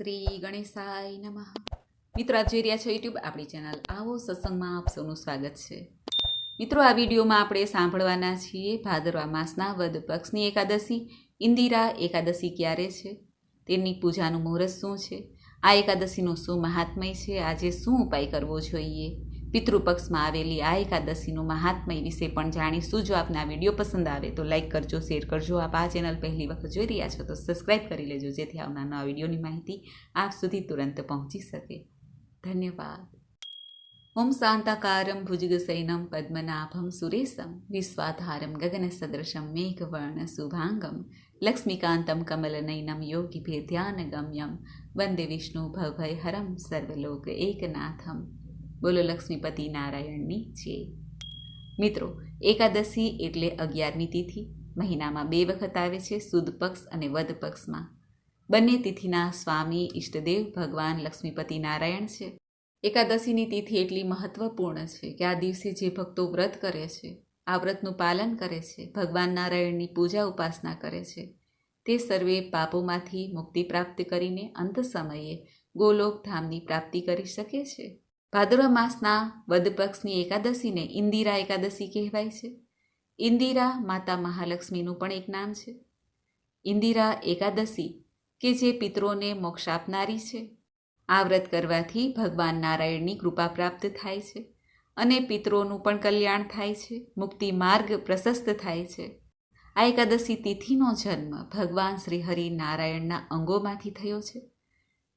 શ્રી ગણેશાય નમઃ. મિત્રો, આપ જોઈ રહ્યા છો યુટ્યુબ આપણી ચેનલ આવો સત્સંગમાં આપ સૌનું સ્વાગત છે. મિત્રો, આ વિડીયોમાં આપણે સાંભળવાના છીએ ભાદરવા માસના વદ પક્ષની એકાદશી, ઇન્દિરા એકાદશી ક્યારે છે તેની પૂજાનું મુહૂર્ત શું છે, આ એકાદશીનું શું મહાત્મય છે, આજે શું ઉપાય કરવો જોઈએ? પિતૃપક્ષમાં આવેલી આ એકાદશીનું મહાત્મય વિશે પણ જાણીશું. જો આપને આ વીડિયો પસંદ આવે તો લાઇક કરજો, શેર કરજો. આપ આ ચેનલ પહેલી વખત જોઈ રહ્યા છો તો સબસ્ક્રાઈબ કરી લેજો, જેથી આવનાર નવા વિડીયોની માહિતી આપ સુધી તુરંત પહોંચી શકે. ધન્યવાદ. ઓમ શાંતાકારમ ભુજગસૈનમ પદ્મનાભમ સુરેશમ વિશ્વાધારમ ગગનસદૃશમ મેઘવર્ણ શુભાંગમ લક્ષ્મીકાંતમ કમલનયનમ ગમ્યમ વંદે વિષ્ણુ ભવભય હરમ સર્વલોક એકનાથમ. બોલો લક્ષ્મીપતિ નારાયણની છે. મિત્રો, એકાદશી એટલે અગિયારમી તિથિ. મહિનામાં બે વખત આવે છે સુદ પક્ષ અને વદ પક્ષમાં. બંને તિથિના સ્વામી ઈષ્ટદેવ ભગવાન લક્ષ્મીપતિ નારાયણ છે. એકાદશીની તિથિ એટલી મહત્વપૂર્ણ છે કે આ દિવસે જે ભક્તો વ્રત કરે છે, આ વ્રતનું પાલન કરે છે, ભગવાન નારાયણની પૂજા ઉપાસના કરે છે, તે સર્વે પાપોમાંથી મુક્તિ પ્રાપ્ત કરીને અંત સમયે ગોલોક ધામની પ્રાપ્તિ કરી શકે છે. ભાદરવા માસના વદ પક્ષની એકાદશીને ઇન્દિરા એકાદશી કહેવાય છે. ઇન્દિરા માતા મહાલક્ષ્મીનું પણ એક નામ છે. ઇન્દિરા એકાદશી કે જે પિતરોને મોક્ષ આપનારી છે. આ વ્રત કરવાથી ભગવાન નારાયણની કૃપા પ્રાપ્ત થાય છે અને પિતરોનું પણ કલ્યાણ થાય છે. મુક્તિ માર્ગ પ્રશસ્ત થાય છે. આ એકાદશી તિથિનો જન્મ ભગવાન શ્રી હરિ નારાયણના અંગોમાંથી થયો છે.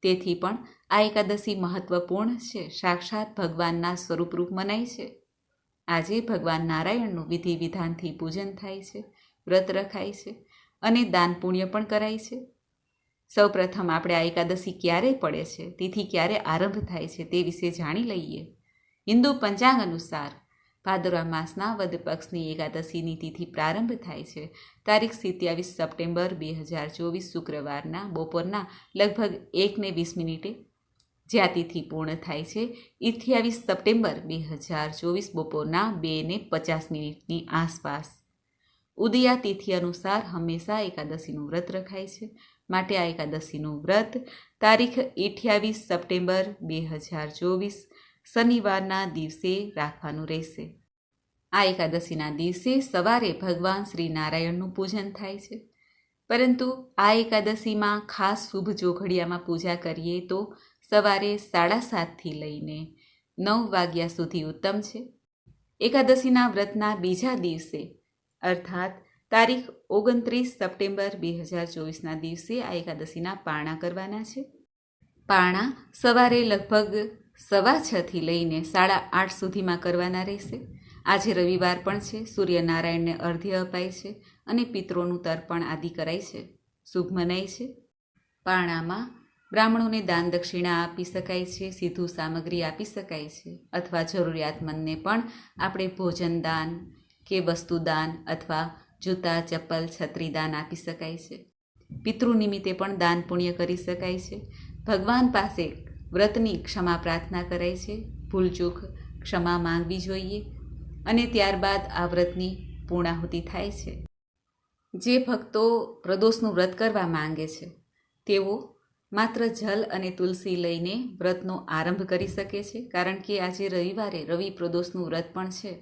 તેથી પણ આ એકાદશી મહત્વપૂર્ણ છે. સાક્ષાત ભગવાનના સ્વરૂપરૂપ મનાય છે. આજે ભગવાન નારાયણનું વિધિ વિધાનથી પૂજન થાય છે, વ્રત રખાય છે અને દાન પુણ્ય પણ કરાય છે. સૌ પ્રથમ આપણે આ એકાદશી ક્યારે પડે છે, તિથિ ક્યારે આરંભ થાય છે તે વિશે જાણી લઈએ. હિન્દુ પંચાંગ અનુસાર ભાદરવા માસના વદ પક્ષની એકાદશીની તિથિ પ્રારંભ થાય છે. તારીખ સિત્યાવીસ સપ્ટેમ્બર બે હજાર ચોવીસ શુક્રવારના બપોરના લગભગ એકને વીસ મિનિટે જ્યાં તિથિ પૂર્ણ થાય છે. અઠ્યાવીસ સપ્ટેમ્બર બે હજાર ચોવીસ બપોરના બે ને પચાસ મિનિટની આસપાસ. ઉદયા તિથિ અનુસાર હંમેશા એકાદશીનું વ્રત રખાય છે. માટે આ એકાદશીનું વ્રત તારીખ અઠ્યાવીસ સપ્ટેમ્બર બે હજાર ચોવીસ શનિવારના દિવસે રાખવાનું રહેશે. આ એકાદશીના દિવસે સવારે ભગવાન શ્રી નારાયણનું પૂજન થાય છે. પરંતુ આ એકાદશીમાં ખાસ શુભ જોઘડિયામાં પૂજા કરીએ તો સવારે સાડા સાતથી લઈને નવ વાગ્યા સુધી ઉત્તમ છે. એકાદશીના વ્રતના બીજા દિવસે, અર્થાત તારીખ ઓગણત્રીસ સપ્ટેમ્બર બે હજાર ચોવીસના દિવસે આ એકાદશીના પારણા કરવાના છે. પારણા સવારે લગભગ સવા છથી લઈને સાડા આઠ સુધીમાં કરવાના રહેશે. આજે રવિવાર પણ છે, સૂર્યનારાયણને અર્ધ્ય અપાય છે અને પિત્રોનું તર્પણ આદિ કરાય છે. શુભ મનાય છે. પારણામાં બ્રાહ્મણોને દાન દક્ષિણા આપી શકાય છે, સીધું સામગ્રી આપી શકાય છે અથવા જરૂરિયાતમંદને પણ આપણે ભોજન દાન કે વસ્તુદાન અથવા જૂતા, ચપ્પલ, છત્રી દાન આપી શકાય છે. પિતૃ નિમિત્તે પણ દાન પુણ્ય કરી શકાય છે. ભગવાન પાસે વ્રતની ક્ષમા પ્રાર્થના કરાય છે. ભૂલચૂક ક્ષમા માંગવી જોઈએ અને ત્યારબાદ આ વ્રતની પૂર્ણાહુતિ થાય છે. જે ભક્તો પ્રદોષનું વ્રત કરવા માંગે છે, તેઓ માત્ર જલ અને તુલસી લઈને વ્રતનો આરંભ કરી શકે છે, કારણ કે આજે રવિવારે રવિ પ્રદોષનું વ્રત પણ છે.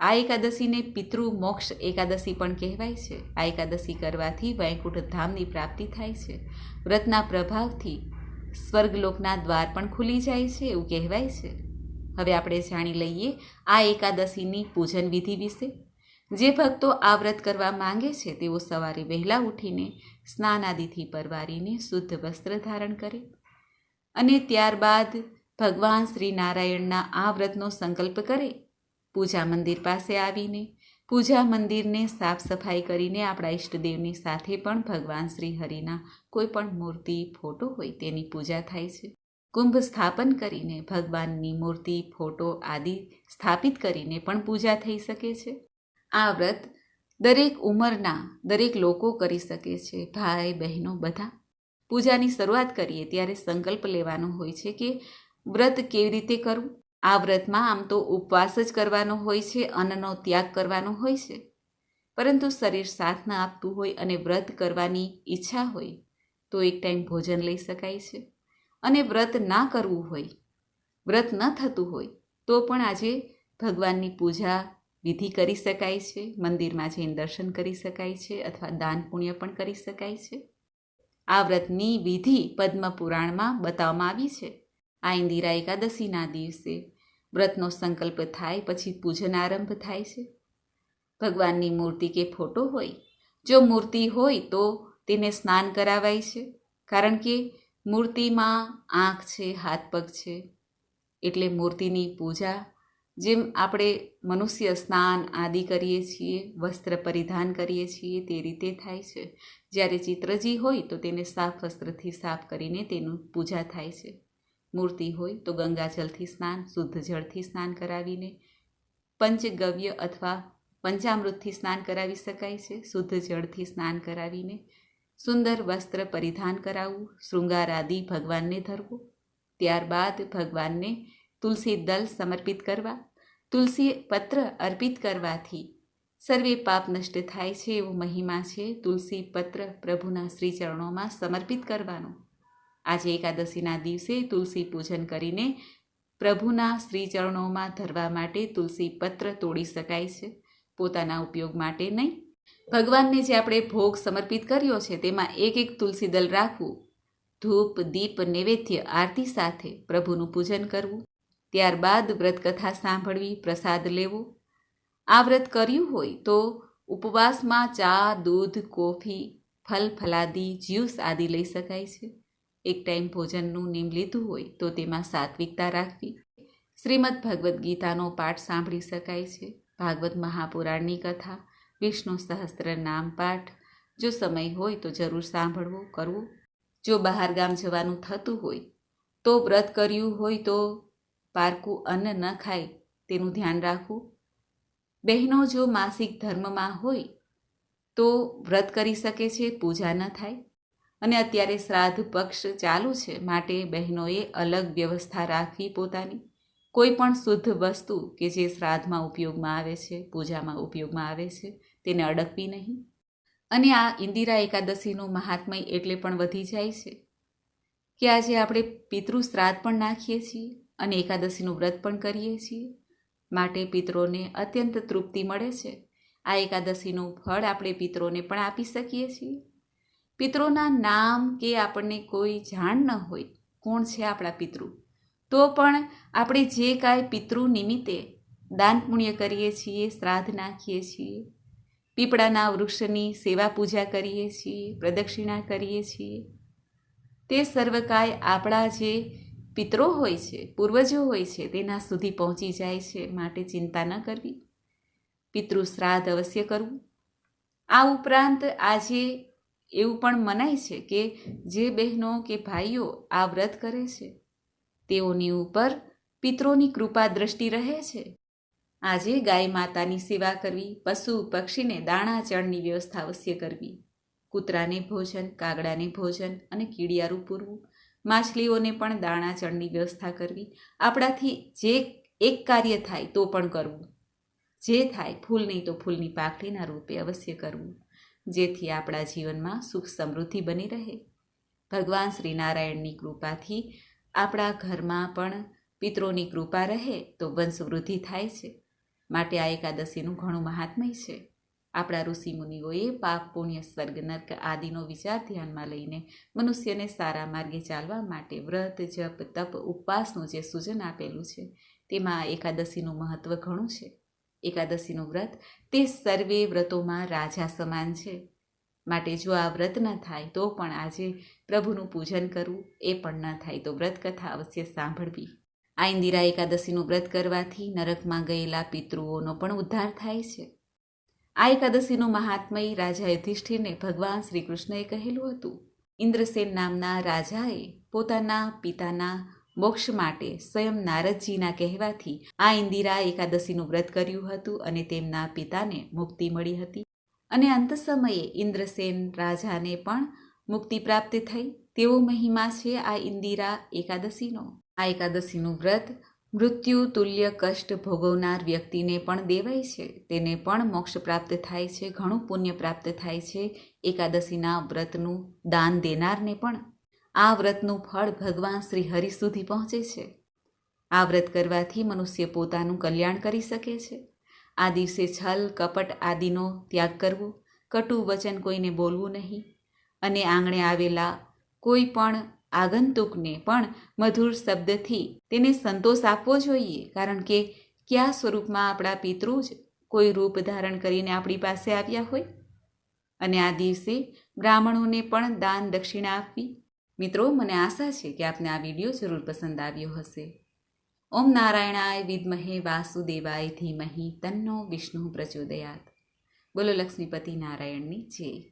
આ એકાદશીને પિતૃ મોક્ષ એકાદશી પણ કહેવાય છે. આ એકાદશી કરવાથી વૈકુંઠ ધામની પ્રાપ્તિ થાય છે. વ્રતના પ્રભાવથી સ્વર્ગલોકના દ્વાર પણ ખુલી જાય છે એવું કહેવાય છે. હવે આપણે જાણી લઈએ આ એકાદશીની પૂજન વિધિ વિશે. જે ભક્તો આ વ્રત કરવા માંગે છે, તેઓ સવારે વહેલા ઉઠીને સ્નાન આદિથી પરવારીને શુદ્ધ વસ્ત્ર ધારણ કરે અને ત્યારબાદ ભગવાન શ્રી નારાયણના આ વ્રતનો સંકલ્પ કરે. પૂજા મંદિર પાસે આવીને, પૂજા મંદિરને સાફ સફાઈ કરીને આપણા ઈષ્ટદેવની સાથે પણ ભગવાન શ્રી હરિના કોઈ પણ મૂર્તિ, ફોટો હોય તેની પૂજા થાય છે. કુંભ સ્થાપન કરીને ભગવાનની મૂર્તિ, ફોટો આદિ સ્થાપિત કરીને પણ પૂજા થઈ શકે છે. આ વ્રત દરેક ઉંમરના દરેક લોકો કરી શકે છે, ભાઈ બહેનો બધા. પૂજાની શરૂઆત કરીએ ત્યારે સંકલ્પ લેવાનો હોય છે કે વ્રત કેવી રીતે કરવું? આ વ્રતમાં આમ તો ઉપવાસ જ કરવાનો હોય છે, અન્નનો ત્યાગ કરવાનો હોય છે. પરંતુ શરીર સાથ ના આપતું હોય અને વ્રત કરવાની ઈચ્છા હોય, તો એક ટાઈમ ભોજન લઈ શકાય છે. અને વ્રત ના કરવું હોય, વ્રત ન થતું હોય, તો પણ આજે ભગવાનની પૂજા વિધિ કરી શકાય છે, મંદિરમાં જઈને દર્શન કરી શકાય છે અથવા દાન પુણ્ય પણ કરી શકાય છે. આ વ્રતની વિધિ પદ્મ પુરાણમાં બતાવવામાં આવી છે. આ ઇન્દિરા એકાદશીના દિવસે વ્રતનો સંકલ્પ થાય પછી પૂજન આરંભ થાય છે. ભગવાનની મૂર્તિ કે ફોટો હોય, જો મૂર્તિ હોય તો તેને સ્નાન કરાવાય છે, કારણ કે મૂર્તિમાં આંખ છે, હાથ પગ છે, એટલે મૂર્તિની પૂજા જેમ આપણે મનુષ્ય સ્નાન આદિ કરીએ છીએ, વસ્ત્ર પરિધાન કરીએ છીએ, તે રીતે થાય છે. જ્યારે ચિત્રજી હોય તો તેને સાફ વસ્ત્રથી સાફ કરીને તેનું પૂજા થાય છે. મૂર્તિ હોય તો ગંગાજળથી સ્નાન, શુદ્ધ જળથી સ્નાન કરાવીને પંચગવ્ય અથવા પંચામૃતથી સ્નાન કરાવી શકાય છે. શુદ્ધ જળથી સ્નાન કરાવીને સુંદર વસ્ત્ર પરિધાન કરાવવું, શૃંગાર આદિ ભગવાનને ધરવું. ત્યારબાદ ભગવાનને તુલસી દલ સમર્પિત કરવા, તુલસી પત્ર અર્પિત કરવાથી સર્વે પાપ નષ્ટ થાય છે એવો મહિમા છે તુલસી પત્ર પ્રભુના શ્રી ચરણોમાં સમર્પિત કરવાનો. આજે એકાદશીના દિવસે તુલસી પૂજન કરીને પ્રભુના શ્રી ચરણોમાં ધરવા માટે તુલસી પત્ર તોડી શકાય છે. પોતાના ઉપયોગ માટે નહીં. ભગવાનને જે આપણે ભોગ સમર્પિત કર્યો છે તેમાં એક એક તુલસી દલ રાખવું, ધૂપ, દીપ, નૈવેદ્ય, આરતી સાથે પ્રભુનું પૂજન કરવું. ત્યારબાદ વ્રતકથા સાંભળવી, પ્રસાદ લેવો. આ વ્રત કર્યું હોય તો ઉપવાસમાં ચા, દૂધ, કોફી, ફલ, ફલાદી, જ્યુસ આદિ લઈ શકાય છે. એક ટાઈમ ભોજનનું નિયમ લીધું હોય તો તેમાં સાત્વિકતા રાખવી. શ્રીમદ ભગવદ્ ગીતાનો પાઠ સાંભળી શકાય છે. ભાગવત મહાપુરાણની કથા, વિષ્ણુ સહસ્ત્ર નામ પાઠ. જો સમય હોય તો જરૂર સાંભળવું, કરવું. જો બહાર ગામ જવાનું થતું હોય તો વ્રત કર્યું હોય તો પારકું અન્ન ન ખાય તેનું ધ્યાન રાખવું. બહેનો જો માસિક ધર્મમાં હોય તો વ્રત કરી શકે છે, પૂજા ન થાય. અને અત્યારે શ્રાદ્ધ પક્ષ ચાલુ છે માટે બહેનોએ અલગ વ્યવસ્થા રાખવી પોતાની. કોઈ પણ શુદ્ધ વસ્તુ કે જે શ્રાદ્ધમાં ઉપયોગમાં આવે છે, પૂજામાં ઉપયોગમાં આવે છે, તેને અડકવી નહીં. અને આ ઇન્દિરા એકાદશીનું મહાત્મય એટલે પણ વધી જાય છે. કે આજે આપણે પિતૃ શ્રાદ્ધ પણ નાખીએ છીએ. અને એકાદશીનું વ્રત પણ કરીએ છીએ. માટે પિત્રોને અત્યંત તૃપ્તિ મળે છે. આ એકાદશીનું ફળ આપણે પિત્રોને પણ આપી શકીએ છીએ. પિત્રોના નામ કે આપણને કોઈ જાણ ન હોય, કોણ છે આપણા પિતૃ? તો પણ આપણે જે કાંઈ પિતૃ નિમિત્તે દાન પુણ્ય કરીએ છીએ, શ્રાદ્ધ નાખીએ છીએ, પીપળાના વૃક્ષની સેવા પૂજા કરીએ છીએ, પ્રદક્ષિણા કરીએ છીએ, તે સર્વકાય આપણા જે પિતરો હોય છે, પૂર્વજો હોય છે, તેના સુધી પહોંચી જાય છે માટે ચિંતા ન કરવી. પિતૃ શ્રાદ્ધ અવશ્ય કરવું. આ ઉપરાંત આજે એવું પણ મનાય છે કે જે બહેનો કે ભાઈઓ આ વ્રત કરે છે, તેઓની ઉપર પિતરોની કૃપા દ્રષ્ટિ રહે છે. આજે ગાય માતાની સેવા કરવી, પશુ પક્ષીને દાણા ચણની વ્યવસ્થા અવશ્ય કરવી. કૂતરાને ભોજન, કાગડાને ભોજન અને કીડિયારું પૂરવું. માછલીઓને પણ દાણા ચણની વ્યવસ્થા કરવી. આપણાથી જે એક કાર્ય થાય તો પણ કરવું. જે થાય ફૂલ નહીં તો ફૂલની પાકડીના રૂપે અવશ્ય કરવું. જેથી આપણા જીવનમાં સુખ સમૃદ્ધિ બની રહે. ભગવાન શ્રી નારાયણની કૃપાથી આપણા ઘરમાં પણ પિતરોની કૃપા રહે તો વંશવૃદ્ધિ થાય છે. માટે આ એકાદશીનું ઘણું મહાત્મય છે. આપણા ઋષિમુનિઓએ પાપ, પુણ્ય, સ્વર્ગ, નર્ક આદિનો વિચાર ધ્યાનમાં લઈને મનુષ્યને સારા માર્ગે ચાલવા માટે વ્રત, જપ, તપ, ઉપવાસનું જે સૂચન આપેલું છે, તેમાં એકાદશીનું મહત્ત્વ ઘણું છે. એકાદશીનું વ્રત તે સર્વે વ્રતોમાં રાજા સમાન છે. માટે જો આ વ્રત ન થાય, તો પણ આજે પ્રભુનું પૂજન કરવું એ પણ ન થાય, તો વ્રત કથા અવશ્ય સાંભળવી. આ ઇન્દિરા એકાદશીનું વ્રત કરવાથી નરકમાં ગયેલા પિતૃઓનો પણ ઉદ્ધાર થાય છે. આ એકાદશીનું મહાત્મય રાજા યુધિષ્ઠિરને ભગવાન શ્રી કૃષ્ણએ કહેલું હતું. ઇન્દ્રસેન નામના રાજાએ પોતાના પિતાના મોક્ષ માટે સ્વયં નારદજીના કહેવાથી આ ઇન્દિરા એકાદશીનું વ્રત કર્યું હતું અને તેમના પિતાને મુક્તિ મળી હતી. અને અંત સમયે ઇન્દ્રસેન રાજાને પણ મુક્તિ પ્રાપ્ત થઈ. તેવો મહિમા છે આ ઇન્દિરા એકાદશીનો. આ એકાદશીનું વ્રત મૃત્યુ, તુલ્ય, કષ્ટ ભોગવનાર વ્યક્તિને પણ દેવાય છે. તેને પણ મોક્ષ પ્રાપ્ત થાય છે, ઘણું પુણ્ય પ્રાપ્ત થાય છે. એકાદશીના વ્રતનું દાન દેનારને પણ. આ વ્રતનું ફળ ભગવાન શ્રી હરિ સુધી પહોંચે છે. આ વ્રત કરવાથી મનુષ્ય પોતાનું કલ્યાણ કરી શકે છે. આ દિવસે છલ, કપટ આદિનો ત્યાગ કરવો, કટુ વચન કોઈને બોલવું નહીં. અને આંગણે આવેલા કોઈ પણ આગંતુકને પણ મધુર શબ્દથી તેને સંતોષ આપવો જોઈએ, કારણ કે કયા સ્વરૂપમાં આપણા પિતૃ જ કોઈ રૂપ ધારણ કરીને આપણી પાસે આવ્યા હોય? અને આ દિવસે બ્રાહ્મણોને પણ દાન દક્ષિણા આપવી. મિત્રો, મને આશા છે કે આપને આ વીડિયો જરૂર પસંદ આવ્યો હશે. ઓમ નારાયણાય વિદ્મહે વાસુદેવાય ધીમહી તન્નો વિષ્ણુ પ્રચોદયાત. બોલો લક્ષ્મીપતિ નારાયણની જય.